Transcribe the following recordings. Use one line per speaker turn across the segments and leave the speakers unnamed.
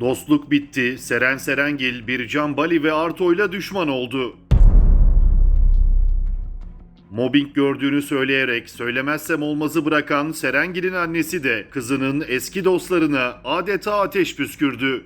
Dostluk bitti. Seren Serengil, Bircan Bali ve Arto'yla düşman oldu. Mobbing gördüğünü söyleyerek söylemezsem olmazı bırakan Serengil'in annesi de kızının eski dostlarına adeta ateş püskürdü.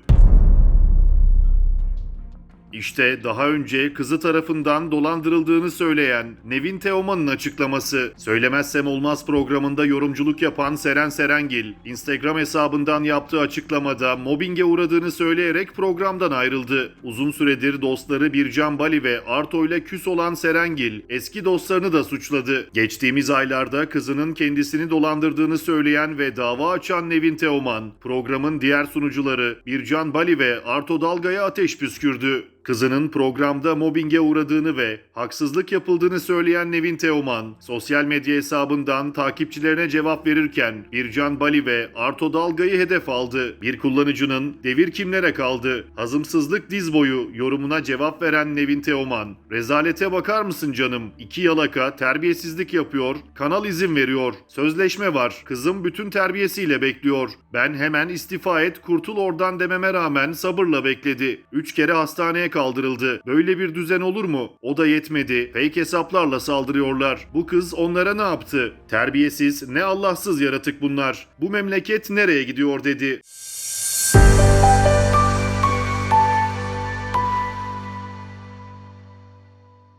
İşte daha önce kızı tarafından dolandırıldığını söyleyen Nevin Teoman'ın açıklaması. Söylemezsem olmaz programında yorumculuk yapan Seren Serengil, Instagram hesabından yaptığı açıklamada mobbinge uğradığını söyleyerek programdan ayrıldı. Uzun süredir dostları Bircan Bali ve Arto ile küs olan Serengil, eski dostlarını da suçladı. Geçtiğimiz aylarda kızının kendisini dolandırdığını söyleyen ve dava açan Nevin Teoman, programın diğer sunucuları Bircan Bali ve Arto Dalga'ya ateş püskürdü. Kızının programda mobbinge uğradığını ve haksızlık yapıldığını söyleyen Nevin Teoman, sosyal medya hesabından takipçilerine cevap verirken Bircan Bali ve Arto Dalga'yı hedef aldı. Bir kullanıcının devir kimlere kaldı, hazımsızlık diz boyu yorumuna cevap veren Nevin Teoman, rezalete bakar mısın canım, iki yalaka terbiyesizlik yapıyor, kanal izin veriyor, sözleşme var, kızım bütün terbiyesiyle bekliyor, ben hemen istifa et kurtul oradan dememe rağmen sabırla bekledi. Üç kere hastaneye kaldırıldı. Böyle bir düzen olur mu? O da yetmedi. Fake hesaplarla saldırıyorlar. Bu kız onlara ne yaptı? Terbiyesiz, ne Allahsız yaratık bunlar. Bu memleket nereye gidiyor dedi.